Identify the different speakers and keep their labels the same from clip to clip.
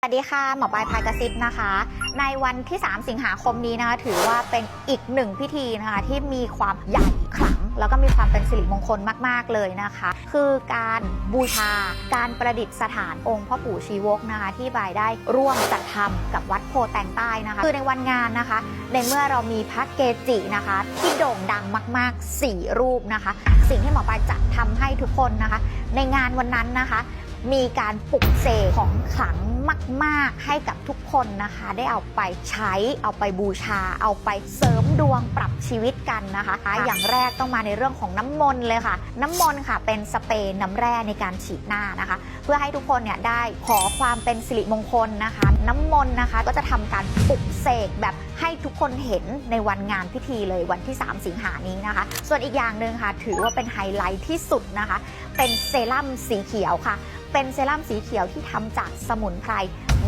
Speaker 1: สวัสดีค่ะ หมอปลายพายกระซิบนะคะ ในวันที่ 3 สิงหาคมนี้นะคะ ถือว่าเป็นอีกหนึ่งพิธีนะคะที่มีความใหญ่ขลัง แล้วก็มีความเป็นสิริมงคลมาก ๆ เลยนะคะ คือการบูชาการประดิษฐานองค์พ่อปู่ชีวกนะคะ ที่บายได้ร่วมจัดทำกับวัดโพแตงใต้นะคะ คือในวันงานนะคะ ในเมื่อเรามีพระเกจินะคะ ที่โด่งดังมาก ๆ 4 รูปนะคะ สิ่งที่หมอปลายจะทำให้ทุกคนนะคะ ในงานวันนั้นนะคะ มีการปลุกเสกของขลังมาก ๆ ให้กับทุกคนนะคะ ได้เอาไปใช้เอาไปบูชา เอาไปเสริมดวงปรับชีวิตกันนะคะ อย่างแรกต้องมาในเรื่องของน้ำมนต์เลยค่ะ น้ำมนต์ค่ะเป็นสเปรย์น้ำแร่ในการฉีดหน้านะคะ เพื่อให้ทุกคนเนี่ยได้ขอความเป็นสิริมงคลนะคะ น้ำมนต์นะคะก็จะทำการปลุกเสกแบบให้ทุกคนเห็นในวันงานพิธีเลยวันที่ 3 สิงหานี้นะคะ ส่วนอีกอย่างหนึ่งค่ะ ถือว่าเป็นไฮไลท์ที่สุดนะคะ เป็นเซรั่มสีเขียวค่ะ เป็นเซรั่มสีเขียวที่ทำจากสมุนไพร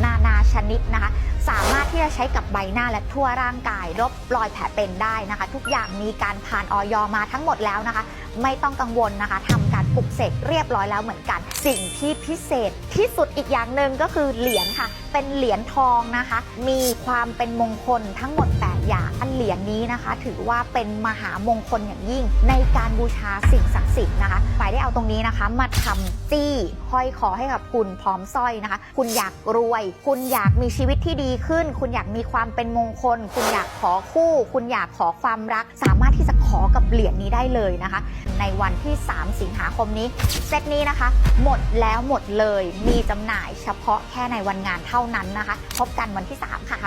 Speaker 1: นานาชนิดนะคะ สามารถที่จะใช้กับใบหน้าและทั่วร่างกายลบรอยแผลเป็นได้นะคะ ทุกอย่างมีการผ่านออยมาทั้งหมดแล้วนะคะ ไม่ต้องกังวลนะคะทำการปลุกเสกเรียบร้อยแล้วเหมือนกัน สิ่งที่พิเศษที่สุดอีกอย่างหนึ่งก็คือเหรียญค่ะ เป็นเหรียญทองนะคะ มีความเป็นมงคลทั้งหมด 8 อย่างอันเหรียญนี้นะคะ ถือว่าเป็นมหามงคลอย่างยิ่ง ในการบูชาสิ่งศักดิ์สิทธิ์นะคะฝ่ายได้เอาตรงนี้นะคะ มาทำจี้ห้อยคอให้กับคุณพร้อมสร้อยนะคะ คุณอยากรวย คุณอยากมีชีวิตที่ดีขึ้น คุณอยากมีความเป็นมงคล คุณอยากขอคู่ คุณอยากขอความรักสามารถที่จะ ขอกับเหรียญนี้ได้เลยนะคะ ในวันที่ 3 สิงหาคมนี้ เซตนี้นะคะ หมดแล้วหมดเลยมีจำหน่ายเฉพาะแค่ในวันงานเท่านั้นนะคะ พบกันวันที่ 3 ค่ะ